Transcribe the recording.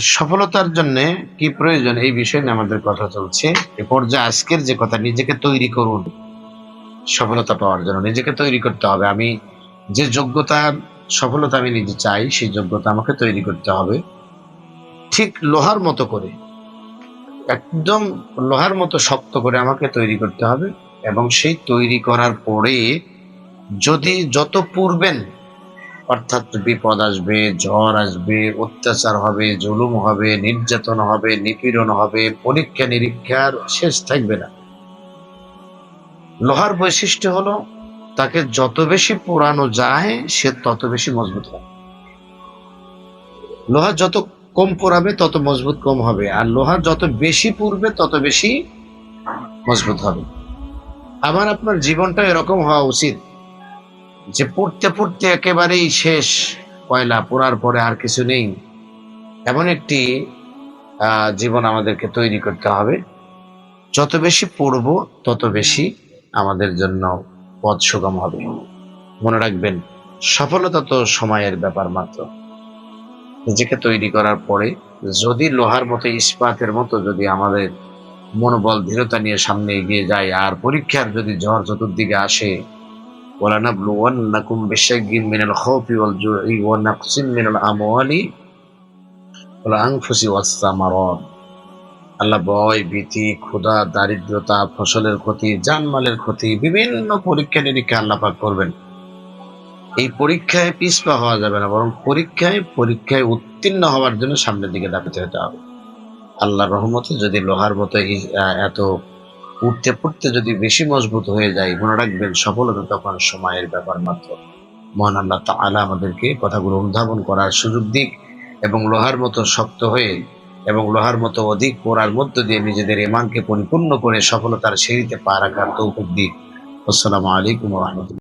সফলতার জন্য কি প্রয়োজন? এই বিষয়ে আমাদের কথা চলছে। এ পর্যায়ে আজকের যে কথা, নিজেকে তৈরি করুন। সফলতা পাওয়ার জন্য নিজেকে তৈরি করতে হবে। আমি যে যোগ্যতা, সফলতা আমি নিজে চাই, সেই যোগ্যতা আমাকে তৈরি করতে হবে। ঠিক লোহার মতো করে, একদম লোহার মতো শক্ত করে আমাকে তৈরি করতে হবে। এবং সেই তৈরি করার পরে যদি যত পূর্বেন অর্থাৎ বিপদ আসবে, ঝড় আসবে, অত্যাচার হবে, জুলুম হবে, নির্যাতন হবে, নিপীড়ন হবে, পরীক্ষা নিরীক্ষার শেষ থাকবে না। লোহার বৈশিষ্ট্য হলো, তাকে যত বেশি পোড়ানো যায়, সে তত বেশি মজবুত হয়। লোহা যত কম পোড়াবে তত মজবুত কম হবে, আর লোহা যত বেশি পুড়বে তত বেশি মজবুত হবে। আমার, আপনার জীবনটা এরকম হওয়া উচিত। যে পড়তে পড়তে একেবারেই শেষ কয়লা পোড়ার পরে আর কিছু নেই। এমন একটি জীবন আমাদেরকে তৈরি করতে হবে। যত বেশি পড়ব, তত বেশি আমাদের জন্য পথ সুগম হবে। মনে রাখবেন, সফলতা তো সময়ের ব্যাপার মাত্র। নিজেকে তৈরি করার পরে, যদি লোহার মতো, ইস্পাতের মতো যদি আমাদের মনোবল, দৃঢ়তা নিয়ে সামনে এগিয়ে যায়, আর পরীক্ষার যদি ঝড় চতুর্দিকে আসে ولنبلونكم بشيء من الخوف والجوع ونقص من الأموال والأنفس والثمرات আল্লাহ ভয় ভীতি ক্ষুধা দারিদ্রতা ফসলের ক্ষতি জানমালের ক্ষতি বিভিন্ন পরীক্ষা নিরীক্ষা আল্লাহ পাক করবেন এই পরীক্ষায় পিছপা হওয়া যাবে না বরং পরীক্ষায় পরীক্ষায় উত্তীর্ণ হওয়ার জন্য সামনের দিকে দাপিতে হতে হবে আল্লাহর রহমতে যদি লোহার মতো এই- আহ, এত উঠতে পড়তে যদি বেশি মজবুত হয়ে যায়, মনে রাখবেন সফলতা তখন সময়ের ব্যাপার মাত্র। মহান আল্লাহ তালা আমাদেরকে কথাগুলো অনুধাবন করার সুযোগ দিক এবং লোহার মতো শক্ত হয়ে এবং লোহার মতো অধিক পড়ার মধ্য দিয়ে নিজেদের ইমানকে পরিপূর্ণ করে সফলতার সিঁড়িতে পা রাখার তৌফিক দিক। আসসালামু আলাইকুম রহমতুল্লাহ।